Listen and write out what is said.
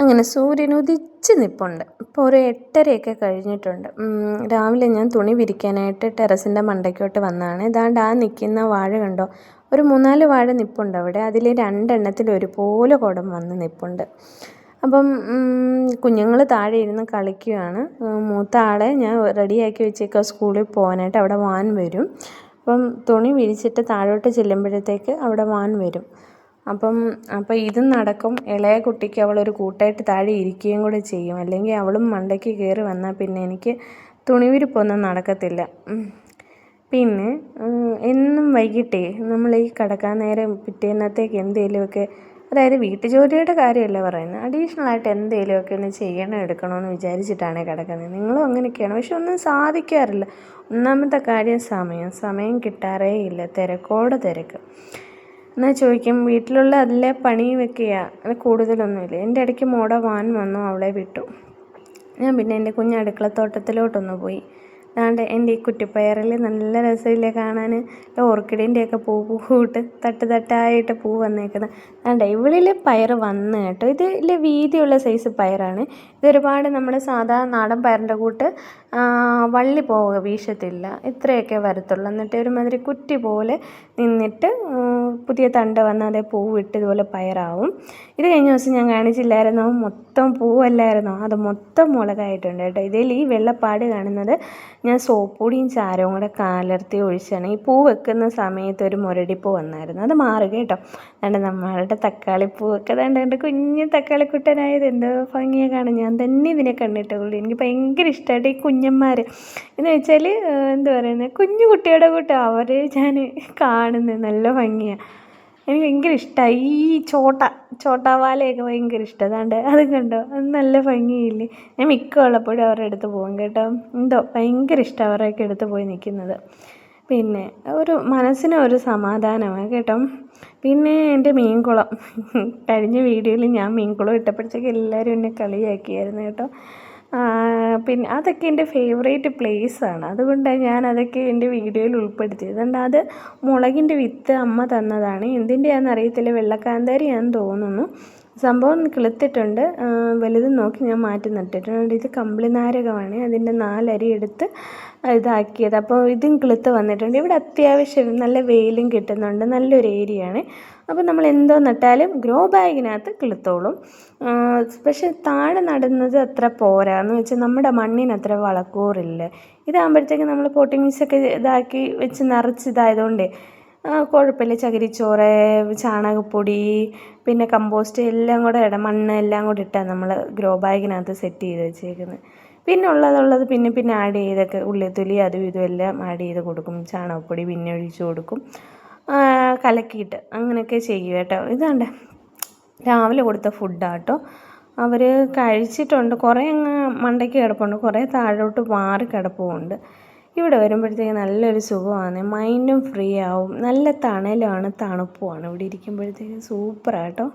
അങ്ങനെ സൂര്യൻ ഉദിച്ച് നിൽപ്പുണ്ട് ഇപ്പോൾ ഒരു എട്ടരയൊക്കെ കഴിഞ്ഞിട്ടുണ്ട്. രാവിലെ ഞാൻ തുണി വിരിക്കാനായിട്ട് ടെറസിന്റെ മണ്ടയ്ക്കോട്ട് വന്നതാണ്. ഇതാണ്ട് ആ നിൽക്കുന്ന വാഴ കണ്ടോ? ഒരു മൂന്നാൽ വാഴ നിൽപ്പുണ്ട് അവിടെ. അതിൽ രണ്ടെണ്ണത്തിൽ ഒരുപോലെ കുടം വന്ന് നിൽപ്പുണ്ട് അപ്പം കുഞ്ഞുങ്ങൾ താഴെ ഇരുന്ന് കളിക്കുകയാണ് മൂത്ത ആളെ ഞാൻ റെഡിയാക്കി വെച്ചേക്കുക സ്കൂളിൽ പോകാനായിട്ട്. അവിടെ വാൻ വരും. അപ്പം തുണി വിരിച്ചിട്ട് താഴോട്ട് ചെല്ലുമ്പോഴത്തേക്ക് അവിടെ വാൻ വരും. അപ്പം അപ്പം ഇതും നടക്കും. ഇളയ കുട്ടിക്ക് അവളൊരു കൂട്ടായിട്ട് താഴെ ഇരിക്കുകയും കൂടെ ചെയ്യും. അല്ലെങ്കിൽ അവളും മണ്ടയ്ക്ക് കയറി വന്നാൽ പിന്നെ എനിക്ക് തുണിവിരിപ്പൊന്നും നടക്കത്തില്ല. പിന്നെ എന്നും വൈകിട്ടേ നമ്മൾ ഈ കിടക്കാൻ നേരം പിറ്റേന്നത്തേക്ക് എന്തെങ്കിലുമൊക്കെ അതായത് വീട്ടു ജോലിയുടെ കാര്യമല്ല പറയുന്നത്? അഡീഷണൽ ആയിട്ട് എന്തെങ്കിലുമൊക്കെ ഒന്ന് ചെയ്യണം എടുക്കണമെന്ന് വിചാരിച്ചിട്ടാണ് കിടക്കുന്നത്. നിങ്ങളും അങ്ങനെയൊക്കെയാണ്. പക്ഷെ ഒന്നും സാധിക്കാറില്ല. ഒന്നാമത്തെ കാര്യം സമയം. സമയം കിട്ടാറേ ഇല്ല. തിരക്കോടെ തിരക്ക്. എന്നാൽ ചോദിക്കും വീട്ടിലുള്ള അതിലെ പണി വെക്കുക അത് കൂടുതലൊന്നുമില്ല. എന്റെ ഇടയ്ക്ക് മോടെ വാൻ വന്നു അവളെ വിട്ടു. ഞാൻ പിന്നെ എന്റെ കുഞ്ഞ് അടുക്കളത്തോട്ടത്തിലോട്ടൊന്ന് പോയി. അതാണ്ട് എന്റെ ഈ കുറ്റിപ്പയറിൽ നല്ല രസമില്ലേ കാണാൻ? ഓർക്കിഡിന്റെയൊക്കെ പൂ പൂവിട്ട് തട്ട് തട്ടായിട്ട് പൂ വന്നേക്കുന്നത്. അതുകൊണ്ട് ഇവിളിൽ പയർ വന്ന് കേട്ടോ. ഇതിൽ വീതിയുള്ള സൈസ് പയറാണ്. ഇതൊരുപാട് നമ്മൾ സാധാ നാടൻ പയറിന്റെ കൂട്ട് വള്ളി പോവുക വീശത്തില്ല. ഇത്രയൊക്കെ വരത്തുള്ളൂ. എന്നിട്ട് ഒരുമാതിരി കുറ്റി പോലെ നിന്നിട്ട് പുതിയ തണ്ട് വന്ന് അതേ പൂവിട്ട് ഇതുപോലെ പയറാവും. ഇത് കഴിഞ്ഞ ദിവസം ഞാൻ കാണിച്ചില്ലായിരുന്നോ? മൊത്തം പൂവല്ലായിരുന്നോ? അത് മൊത്തം മുളകായിട്ടുണ്ട് കേട്ടോ. ഇതിൽ ഈ വെള്ളപ്പാട് കാണുന്നത് ഞാൻ സോപ്പ് പൊടിയും ചാരവും കൂടെ കലർത്തി ഒഴിച്ചാണ് ഈ പൂ വെക്കുന്ന സമയത്ത് ഒരു മുരടിപ്പൂ വന്നായിരുന്നു. അത് മാറുക കേട്ടോ. അതുകൊണ്ട് നമ്മളുടെ തക്കാളിപ്പൂവൊക്കെ അതുകൊണ്ട് എന്റെ കുഞ്ഞ് തക്കാളിക്കുട്ടനായത്. എന്തോ ഭംഗിയെ കാണാൻ ഞാൻ തന്നെ ഇതിനെ കണ്ടിട്ടുള്ളൂ എനിക്ക് ഭയങ്കര ഇഷ്ടമായിട്ട് ഈ കുഞ്ഞന്മാർ എന്ന് വെച്ചാൽ എന്താ പറയുന്നത് കുഞ്ഞു കുട്ടിയുടെ കൂട്ടം അവരെ ഞാൻ കാണുന്നത് നല്ല ഭംഗിയാണ് എനിക്ക് ഭയങ്കര ഇഷ്ടമായി ഈ ചോട്ട ചോട്ടാവാലയൊക്കെ ഭയങ്കര ഇഷ്ടം. അതാണ്ട് അത് കണ്ടോ? അത് നല്ല ഭംഗിയില്ലേ? ഞാൻ മിക്ക ഉള്ളപ്പോഴും അവരുടെ അടുത്ത് പോകും കേട്ടോ. എന്തോ ഭയങ്കര ഇഷ്ടം അവരുടെയൊക്കെ അടുത്ത് പോയി നിൽക്കുന്നത്. പിന്നെ ഒരു മനസ്സിന് ഒരു സമാധാനമാണ് കേട്ടോ. പിന്നെ എന്റെ മീൻകുളം. കഴിഞ്ഞ വീഡിയോയിൽ ഞാൻ മീൻകുളം ഇട്ടപ്പോഴത്തേക്ക് എല്ലാവരും എന്നെ കളിയാക്കിയായിരുന്നു കേട്ടോ. പിന്നെ അതൊക്കെ എന്റെ ഫേവറേറ്റ് പ്ലേസാണ് അതുകൊണ്ടാണ് ഞാൻ അതൊക്കെ എന്റെ വീഡിയോയിൽ ഉൾപ്പെടുത്തിയത്. അതുകൊണ്ട് അത് മുളകിന്റെ വിത്ത് അമ്മ തന്നതാണ്. എന്തിന്റെയാണെന്ന് അറിയത്തില്ല വെള്ളക്കാന്താരിയാണെന്ന് തോന്നുന്നു. സംഭവം കിളുത്തിട്ടുണ്ട്. വലുത് നോക്കി ഞാൻ മാറ്റി നട്ടിട്ടുണ്ട്. ഇത് കമ്പിളി നാരകമാണ് അതിന്റെ നാലരി എടുത്ത് ഇതാക്കിയത്. അപ്പോൾ ഇതും കിളുത്ത് വന്നിട്ടുണ്ട്. ഇവിടെ അത്യാവശ്യം നല്ല വെയിലും കിട്ടുന്നുണ്ട്. നല്ലൊരു ഏരിയയാണ്. അപ്പോൾ നമ്മൾ എന്തോ നട്ടാലും ഗ്രോ ബാഗിനകത്ത് കിളുത്തോളും. പക്ഷെ താഴെ നടുന്നത് അത്ര പോരാ. എന്ന് വെച്ചാൽ നമ്മുടെ മണ്ണിന് അത്ര വളക്കൂറില്ല. ഇതാകുമ്പോഴത്തേക്ക് നമ്മൾ പോട്ടിങ്സൊക്കെ ഇതാക്കി വെച്ച് നിറച്ച് ഇതായതുകൊണ്ടേ കുഴപ്പമില്ല ചകിരിച്ചോറ് ചാണകപ്പൊടി പിന്നെ കമ്പോസ്റ്റ് എല്ലാം കൂടെ ഇട മണ്ണ് എല്ലാം കൂടെ ഇട്ടാണ് നമ്മൾ ഗ്രോ ബാഗിനകത്ത് സെറ്റ് ചെയ്ത് വെച്ചേക്കുന്നത് പിന്നെ ഉള്ളതുള്ളത് പിന്നെ പിന്നെ ആഡ് ചെയ്തൊക്കെ ഉള്ളിത്തൊലി അതും ഇതും എല്ലാം ആഡ് ചെയ്ത് കൊടുക്കും. ചാണകപ്പൊടി പിന്നെ ഒഴിച്ചു കൊടുക്കും. കലക്കിയിട്ട് അങ്ങനെയൊക്കെ ചെയ്യും കേട്ടോ. ഇതാണ്ട് രാവിലെ കൊടുത്ത ഫുഡാട്ടോ അവർ കഴിച്ചിട്ടുണ്ട്. കുറേ അങ്ങ് മണ്ടയ്ക്ക് കിടപ്പുണ്ട്. കുറേ താഴോട്ട് മാറി കിടപ്പുമുണ്ട്. ഇവിടെ വരുമ്പോഴത്തേക്ക് നല്ലൊരു സുഖമാണ്. മൈൻഡും ഫ്രീ ആവും. നല്ല തണലാണ് തണുപ്പുമാണ്. ഇവിടെ ഇരിക്കുമ്പോഴത്തേക്ക് സൂപ്പറാട്ടോ